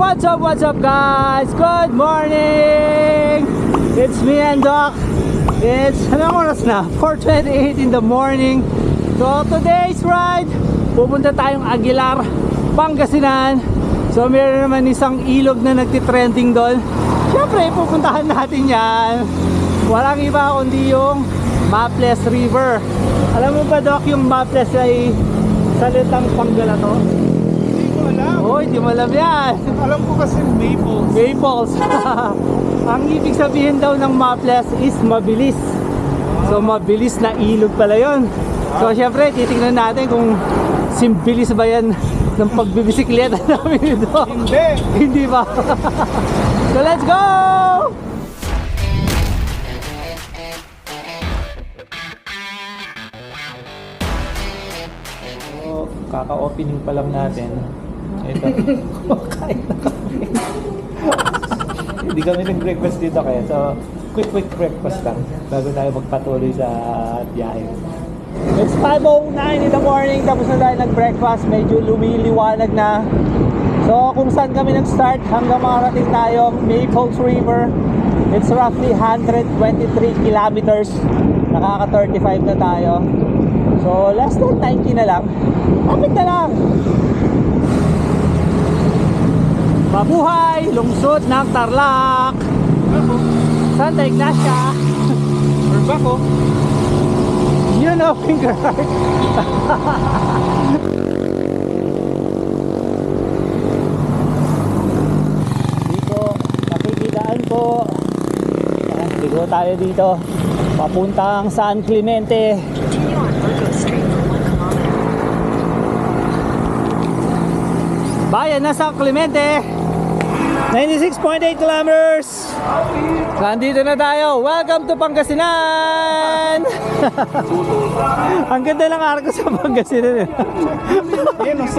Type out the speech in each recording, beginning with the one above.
What's up, what's up guys? Good morning! It's me and Doc. It's, anong oras na? 4.28 in the morning. So today's ride, pupunta tayong Aguilar, Pangasinan. So meron naman isang ilog na nagtitrending doon. Siyempre, pupuntahan natin yan. Walang iba kundi yung Maples River. Alam mo ba Doc, yung Maples ay salitang Panggala to? Ko alam. Oh, hindi mo alam yan. Alam ko kasi Maples. Maples. Ang ibig sabihin daw ng Maples is mabilis. So mabilis na ilog pala yon. So syempre titingnan natin kung simbilis ba yan ng pagbibisikleta namin dito. Hindi. Hindi ba? so let's go! So, kaka-opening pa lang natin. Ito. Kumakain. Hindi kami nag-breakfast dito kaya. So, quick quick breakfast lang bago tayo magpatuloy sa biyahe. It's 5.09 in the morning tapos na tayo nag-breakfast. Medyo lumiliwanag na. So kung saan kami nag-start hanggang makarating tayo Maples River. It's roughly 123 kilometers. Nakaka 35 na tayo. So less than 90 na lang. Kapit na lang. Mabuhay! Lungsod ng Tarlac! Ako. Santa Ignacia! Or bako. You know, finger dito, nakikitaan po. Ayan, ligo tayo dito. Papuntang San Clemente. Bayan na San Clemente. 96.8 kilometers. Nandito na tayo. Welcome to Pangasinan. Ang ganda ng arko sa Pangasinan. eh. Yan ang.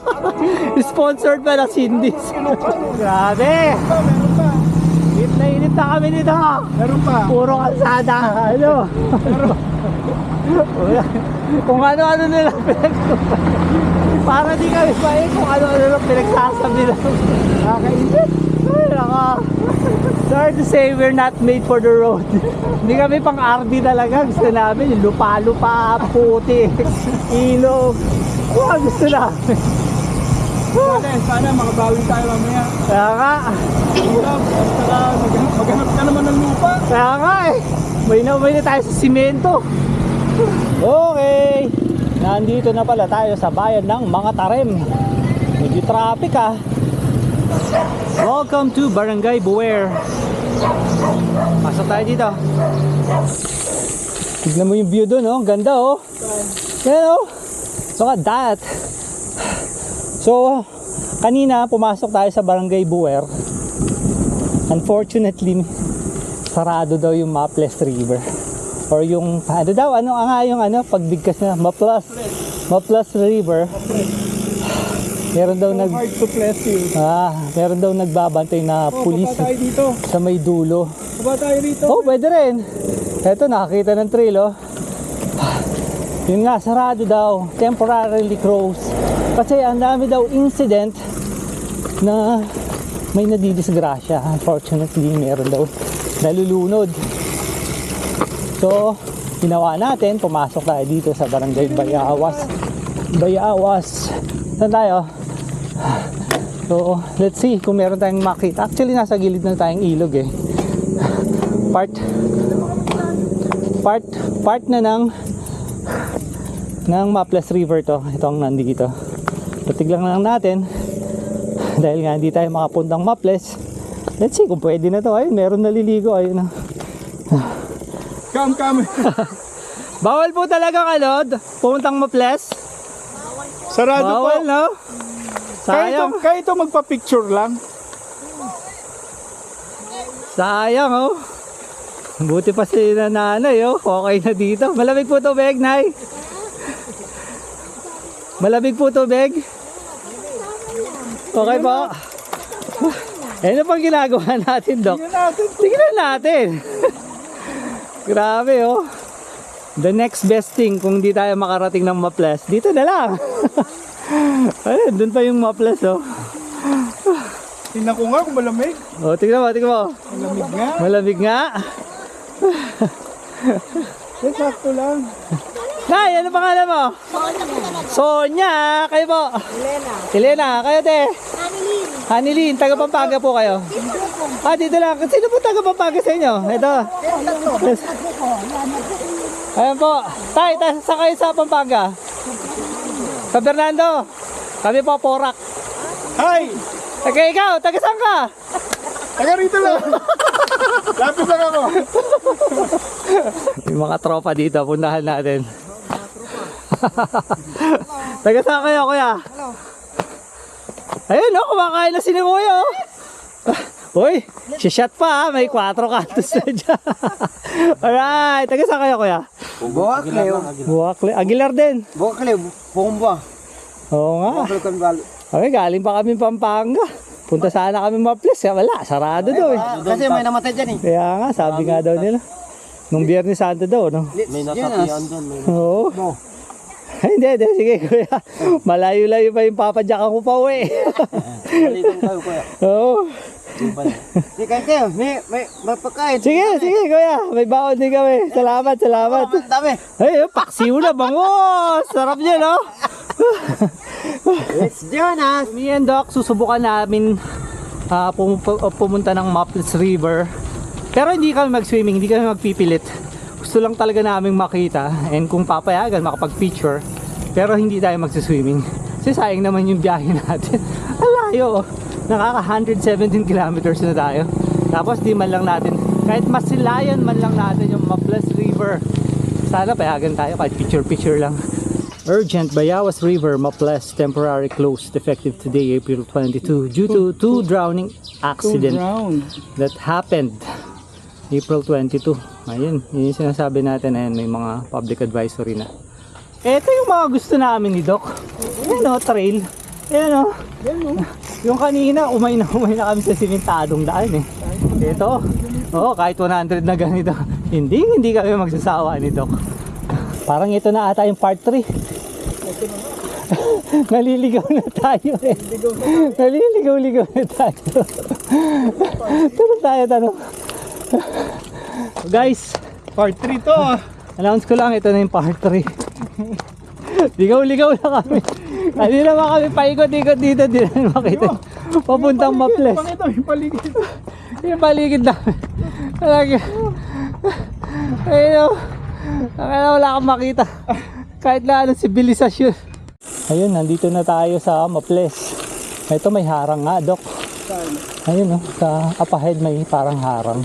Sponsored pa ng Cindy's. Grabe! Meron. Init na init na kami dito. Meron pa. Puro kalsada. Ano? kung ano-ano nila pinag Para di kami pa eh kung ano-ano lang pinagsasabi lang. Nakakainit. Ay, naka. Sorry to say, we're not made for the road. Hindi kami pang RD talaga. Gusto namin yung lupa-lupa, puti, ilog. Wow, gusto namin. Sana, sana makabawi tayo mamaya. Kaya nga, maghanap ka naman ng lupa. Kaya nga eh. May na may na tayo sa simento. Okay. Nandito na pala tayo sa bayan ng mga tarem. Medyo traffic ah. Welcome to Barangay Buwer. Pasok tayo dito. Tignan mo yung view doon, oh. Ganda, oh. Yan, oh. Look at that. So, kanina pumasok tayo sa Barangay Buwer. Unfortunately, sarado daw yung Maples River. Or yung, ano daw, ano nga yung ano, pagbigkas na, Maples, Maples River. Meron daw nag, Hard to bless you. ah, meron daw nagbabantay na Oh, pulis tayo dito. sa may dulo. Baba tayo dito. Oh, pwede rin. Eto, nakakita ng trail, oh. Yun nga, sarado daw. Temporarily closed. Kasi ang dami daw incident na may nadidisgrasya. Unfortunately, meron daw nalulunod. So, ginawa natin, pumasok tayo dito sa barangay Bayawas. Bayawas. Saan tayo? So, let's see kung meron tayong makita. Actually, nasa gilid na tayong ilog eh part part part na ng ng Maples River to ito ang nandito patiglang lang natin dahil nga hindi tayo makapuntang Maples let's see kung pwede na to. Ay meron naliligo. Ayun na Come, come. bawal po talaga kalod. Pumuntang Maples Sarado bawal po. no? Kaya ito, sayang. kaya ito magpa-picture lang. sayang oh. Buti pa si nanay oh. Okay na dito. Malamig po tubig nay. Malamig po tubig okay po ano pang ginagawa natin dok Tingnan natin. tingnan natin grabe oh the next best thing kung di tayo makarating ng Maples dito na lang ayun dun pa yung Maples oh Tingnan ko nga kung malamig. O, tingnan mo, tingnan mo. Malamig nga. Malamig nga. Eh, sakto lang. Nay, ano pangalan mo? Sonya. Kayo po? Elena. Elena, kayo te? Hanilin. Taga Pampanga po kayo? Ah, dito lang. Sino po taga Pampanga sa inyo? Ito. Ayan po. Tay, ta sa kayo sa Pampanga? Sa Fernando. Kami po, Porak. Hi! Okay, ikaw, taga saan ka? Taga rito lang. Lapit lang ako. Yung mga tropa dito, puntahan natin. Taga saan kayo, kuya? Ayun, no, kumakain na si kuya, oh. Uy, shot pa, ha? may 4 kantos na dyan. Alright, taga saan kayo, kuya? Buwakleo. Buwakle, Aguilar din. Buwakleo. Bomba. Oo nga. Buwakleo kan balo. Okay, galing pa kami Pampanga. Punta sana kami maples, kaya wala, sarado daw eh. Kasi may namatay dyan eh. Kaya nga, sabi nga daw nila. Nung biyernes santo daw, no? May nasapian doon. Oo. Hindi, hindi. Sige, kuya. Malayo-layo pa yung papadyakan ko pa uwi. Balikan kayo kuya. Oo. Di kayo. May, may, may pagkain. Sige, sige, kuya. May baon din kami. Salamat, salamat. Ang dami. Ay, oh, paksiw na, bango. Sarap niya, no? It's Jonas. Me and Doc, susubukan namin ah, pum- pu- pumunta ng Maples River. Pero hindi kami mag-swimming, hindi kami magpipilit. Gusto lang talaga naming makita and kung papayagan, makapag-picture. Pero hindi tayo mag-swimming. Kasi sayang naman yung biyahe natin. Alayo, nakaka 117 kilometers na tayo. Tapos di man lang natin, kahit masilayan man lang natin yung Maples River. Sana payagan tayo kahit picture-picture lang. Urgent Bayawas River Maples temporary closed effective today April 22 due to two drowning accident that happened April 22. Ayun, yun yung sinasabi natin ayun may mga public advisory na. Ito yung mga gusto namin ni Doc. Ayan o, trail. Ayan o. Yung kanina, umay na umay na kami sa simentadong daan eh. Ito, oo, kahit 100 na ganito. Hindi, hindi kami magsasawa ni Doc. Parang ito na ata yung part 3. Naliligaw na tayo eh. Naliligaw-ligaw na tayo. tanong tayo, tanong. Guys, Part 3 to ah. announce ko lang, ito na yung part 3. Ligaw-ligaw na kami. Hindi naman kami paikot-ikot dito, di na makita. Papuntang Maples. Pakita yung paligid. Yung paligid namin. Talaga. Ayun. Akala wala kang makita. Kahit na ano, sibilisasyon. Ayun, nandito na tayo sa Maples. Ito may harang nga, Dok. Ayun o, sa up ahead may parang harang.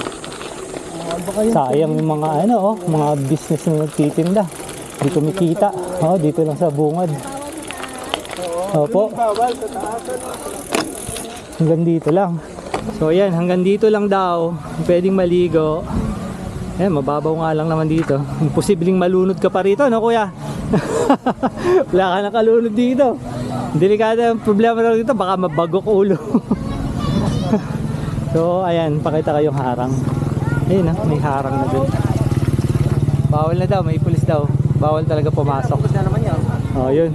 Sayang yung mga ano oh, mga business na nagtitinda. Hindi kumikita. Oh, dito lang sa bungad. Opo. Hanggang dito lang. So ayan, hanggang dito lang daw. Pwedeng maligo. Ayan, mababaw nga lang naman dito. Posibleng malunod ka pa rito, no kuya? Wala ka nakalunod dito. Delikado ang problema lang dito, baka mabagok ulo. so ayan, pakita kayong harang. Ayun ah, may harang na dun. Bawal na daw, may pulis daw. Bawal talaga pumasok. Na naman yan. Oh, yun.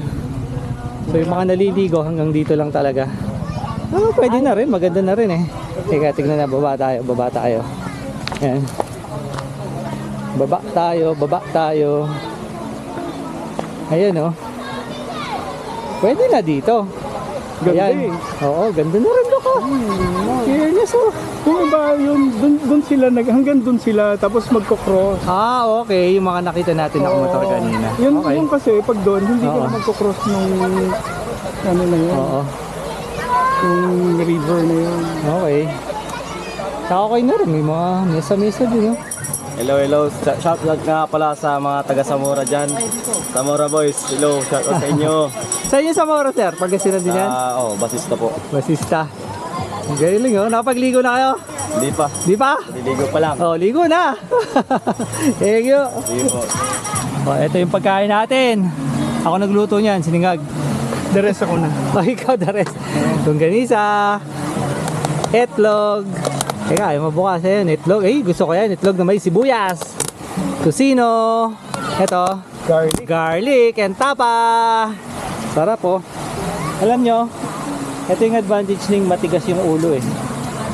So yung mga naliligo hanggang dito lang talaga. Ah, pwede na rin, maganda na rin eh. Teka, tignan na, baba tayo, baba tayo. Ayan. Baba tayo, baba tayo. Ayun oh. Pwede na dito. Ganda Ayan. eh. Oo, ganda na rin doon ka. Fairness oh. Kung iba yun, dun, dun sila, nag, hanggang dun sila, tapos magkocross. Ah, okay. Yung mga nakita natin na kumotor kanina. Yun, Okay. yun kasi, pag doon, hindi Oo. ka na magkocross nung, ano na yun, Oo. yung river na yun. Okay. Saka okay na rin. May mga mesa-mesa din oh. Hello, hello. Sh- Shout out nga pala sa mga taga Samora dyan. Samora boys, hello. Shout out sa inyo. Sa inyo sa Moro, sir? Pagkasinan din yan? Ah, oh, basista po. Basista. Ang galing oh. Napagligo na kayo? Hindi pa. Di ba? Liligo pa lang. Oh, ligo na. Thank you. Sige po. Oh, ito yung pagkain natin. Ako nagluto niyan, siningag. The rest ako na. Oh, ikaw the rest. Tungganisa. Etlog. Teka, yung mabukas yan. Etlog. Eh, gusto ko yan. Etlog na may sibuyas. Tusino. Ito. Garlic. garlic and tapa. Sarap po. Alam nyo, Ito yung advantage ng matigas yung ulo eh.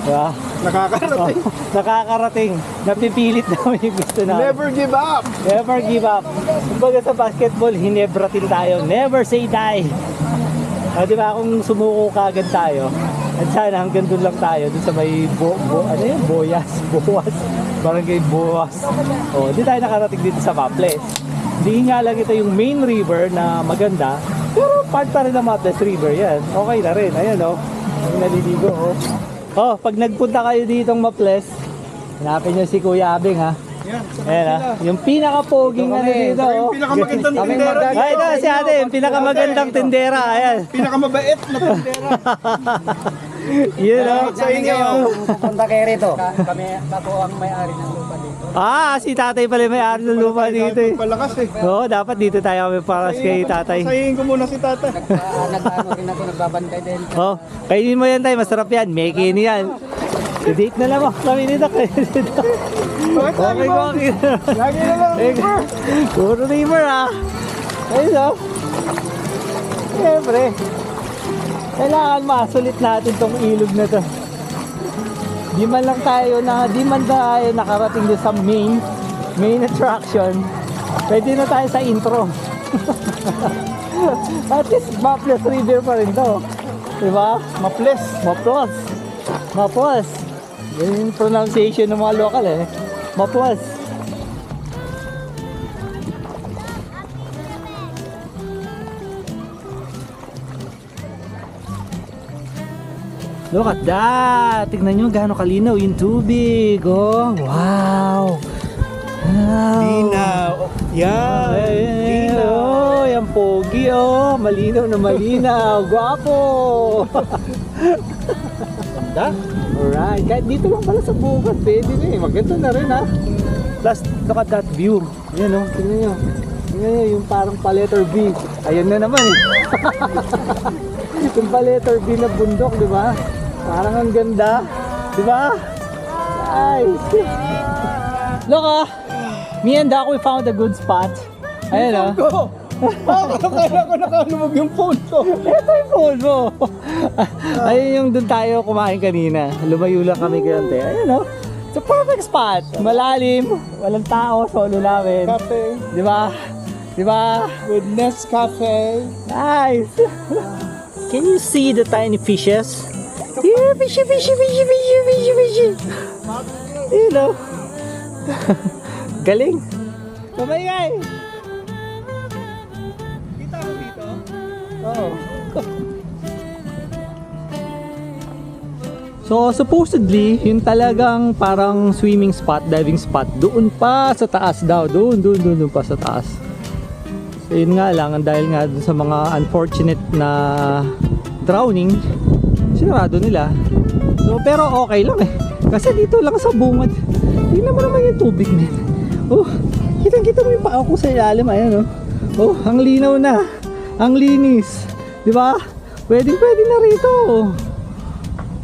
Diba? Nakakarating. Oh, nakakarating. Napipilit namin yung gusto namin. Never give up. Never give up. Kumbaga sa basketball, hinebratin tayo. Never say die. O, di ba kung sumuko kagad tayo, at sana hanggang doon lang tayo, doon sa may bo, bo, ano yun? Boyas, Boas, barangay Boas. O, di tayo nakarating dito sa Maples. Hindi nga lang ito yung main river na maganda, pero part pa rin ng Maples River yan. Okay na rin, ayan o. Yung naliligo o. Oh, pag nagpunta kayo ditong Maples, hanapin nyo si Kuya Abing ha. Yan. Ayan ah, yung pinaka-poging ano dito. Yung oh. pinakamagandang tindera. Ay, ito si ate, yung pinakamagandang tindera. Ayan. Pinakamabait na tindera. Yun oh. Sa inyo. Pupunta kayo rito. Kami, ako ang may-ari ng. Ah, si tatay pala may ari ng lupa dito eh. Palakas eh. Oo, dapat dito tayo kami para kay tatay. Sayin ko muna si tata. Ah, Nag-ano rin ako, nagbabantay din. Oh, kainin mo yan tayo, masarap yan. May kini yan. I-date na lang ako kami nito. Bakit lagi Okay, mo? okay. Lagi na lang. Eh, Puro river ah. Ayun oh. Siyempre. Kailangan masulit natin tong ilog na to. Di man lang tayo na, di man tayo nakarating doon sa main, main attraction. Pwede na tayo sa intro. At least Maples River pa rin to. Diba? Maples. Maples. Maples. Yan yung pronunciation ng mga local eh. Maples. Look at that! Tignan nyo gaano kalinaw yung tubig. Oh, wow! Wow! Linaw. Yan. Ay, oh, yung pogi oh, malinaw na malinaw, gwapo. Ganda. Alright, kahit dito lang pala sa bukat, pwede na eh, maganda na rin ha. Plus, look at that view. Yan oh, tingnan nyo. Tingnan nyo, yung parang pa letter B. Ayan na naman eh. yung pa letter B na bundok, di ba? Parang ang ganda. Di ba? Nice. Look ah, me and Doc, we found a good spot. Ayan ah. Bakit kaya ko nakalubog yung phone ko? Ito yung phone mo. Ayun yung doon tayo kumain kanina. Lumayo lang kami kayante. Ayun oh. It's a perfect spot. Malalim, walang tao, solo namin. Cafe. Di ba? Di ba? With Nescafe. Nice. Can you see the tiny fishes? Yeah, fishy, fishy, fishy, fishy, fishy, fishy. You know. Galing. Kamay Kita mo dito? Oo. So supposedly, yung talagang parang swimming spot, diving spot, doon pa sa taas daw, doon, doon, doon, doon pa sa taas. So yun nga lang, ang dahil nga dun sa mga unfortunate na drowning, sinarado nila. So pero okay lang eh. Kasi dito lang sa bungad, tingnan mo naman yung tubig men. Oh, kitang kita mo yung paa ko sa ilalim, ayan oh. Oh, ang linaw na. Ang linis. Di ba? Pwedeng pwede na rito.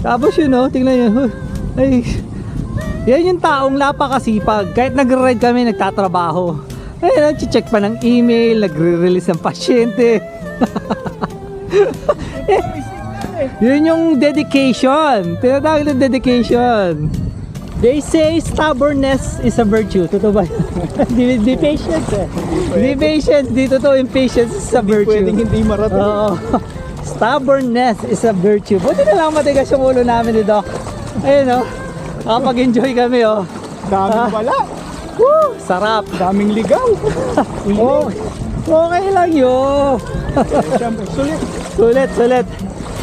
Tapos yun oh, tingnan nyo. Huh, Ay, yan yung taong napakasipag. Kahit nagre-ride kami, nagtatrabaho. Ay, nag-check pa ng email, nagre-release ng pasyente. eh, yun yung dedication. Tinatawag na dedication. They say stubbornness is a virtue. Totoo ba? di, di patience eh. Di patience. Di totoo yung patience is a virtue. Pwedeng hindi marating. Oo. Stubbornness is a virtue. Buti na lang matigas yung ulo namin ni Doc. Ayun oh. Nakapag-enjoy kami oh. Dami Ah. pala. Woo! Sarap. Daming ligaw. Oh, okay lang yun. Siyempre, sulit. Sulit, sulit.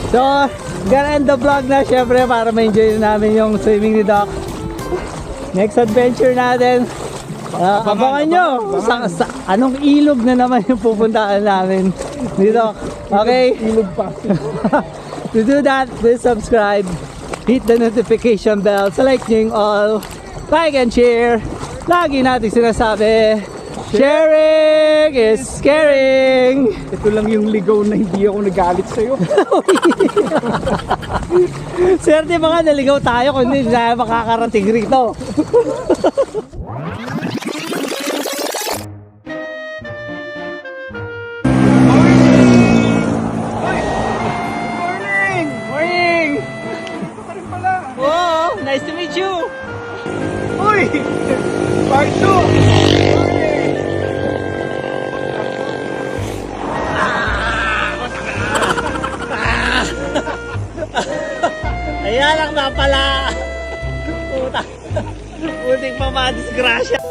So, gonna end the vlog na syempre para ma-enjoy na namin yung swimming ni Doc. Next adventure natin. Ah, abangan nyo sa, sa anong ilog na naman yung pupuntahan namin ni Doc. Okay? Ilog pa. to do that, please subscribe. Hit the notification bell. Select nyo yung all. Like and share. Lagi natin sinasabi, Sharing is scaring! Ito lang yung ligaw na hindi ako nagalit sa'yo. Swerte mga naligaw tayo kundi hindi tayo makakarating rito. Oh, nice to meet you! Uy! Part 2! Ayan ang napala! Puta! Puting pa madisgrasya!